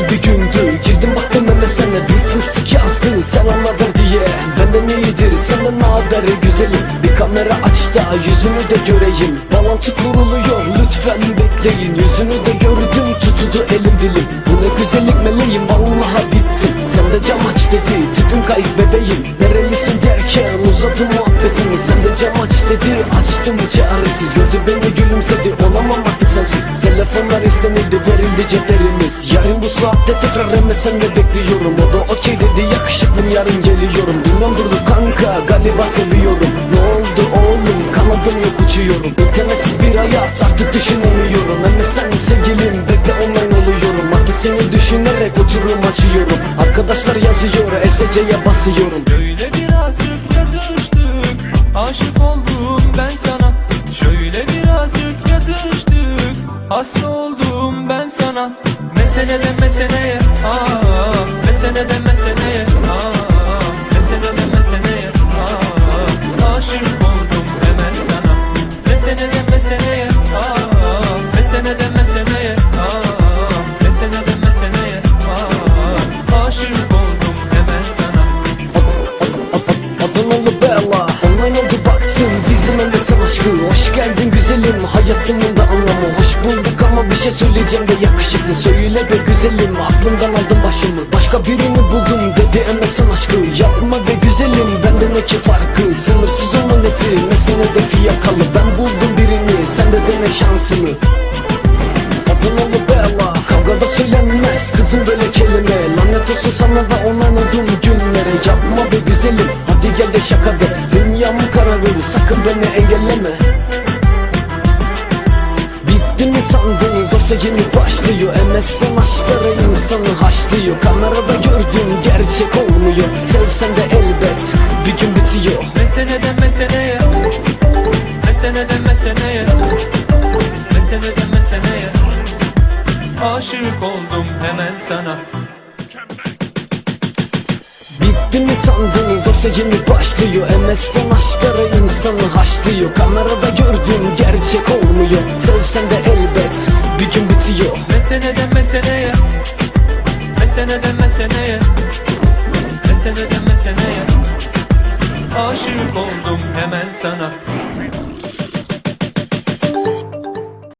güzel bir gündü. Girdim baktım MSN'e bir fıstık yazdı. Selam haber diye Benden iyidir senden ne haber güzelim? Bir kamera aç da yüzünü de göreyim. Bağlantı kuruluyor. Lütfen bekleyin. Yüzünü de gördüm. Tutudu elim dilim. Bu ne güzellik meleğim? Vallahi bittim Sen de cam aç dedi. Tipim kayıp bebeğim. Nerelisin derken uzadı muhabbetimi. Sen de cam aç dedi. Açtım çaresiz Gördü beni gülümsedi. Olamam artık Telefonlar istenildi verildi ceplerimiz Yarın bu saatte tekrar MSN'de bekliyorum. O da okey dedi yakışıklım yarın geliyorum. Dünden durdu kanka galiba seviyorum. Ne oldu oğlum kanadım yok uçuyorum. İnternetsiz bir hayat artık düşünemiyorum. MSN sevgilim bekle online oluyorum. Artık seni düşünerek oturum açıyorum. Arkadaşlar yazıyor SC'ye basıyorum. Şöyle birazcık yazıştık Aşık oldum oldum ben sana? Meseleden meseleye aa, Meseleden meseleye aa, Meseleden meseleye aa, Aşık oldum hemen sana. Meseleden meseleye aa, Meseleden meseleye aa, Meseleden meseleye aa, Aşık oldum hemen sana. Adanalı Bella. Online oldu baktım bizim MSN aşkı Hoş geldin güzelim hayatımın da anlamı. Hoş şey söyleyeceğim de yakışıklı. Söyle be güzelim. Aklımdan aldım başımı. Başka birini buldum dedi MSN aşkı. Yapma be güzelim. Benden iki farkı. Sınırsız onun eti mesene de fiyakalı. Ben buldum birini. Sen de dene şansını. Adanalı Bella Kavgada söylenmez. Kızım böyle kelime. Lanet olsun sana da onanadığım günlere Yapma be güzelim. Hadi gel de şaka de. Dünyam kararır sakın beni engelleme. Bitti mi sandınız oysa yeni başlıyor? MSN aşkları insanı haşlıyor. Kamerada gördüğün gerçek olmuyor. Sevsen de elbet bir gün bitiyor. Meseleden meseleye Meseleden meseleye Meseleden meseleye Aşık oldum hemen sana Bitti mi sandınız oysa yeni başlıyor. MSN aşkları insanı haşlıyor. Kamerada gördüğün gerçek olmuyor. Sevsen de elbet bir gün bitiyor. Meseleden meseleye Meseleden meseleye Meseleden meseleye Aşık oldum hemen sana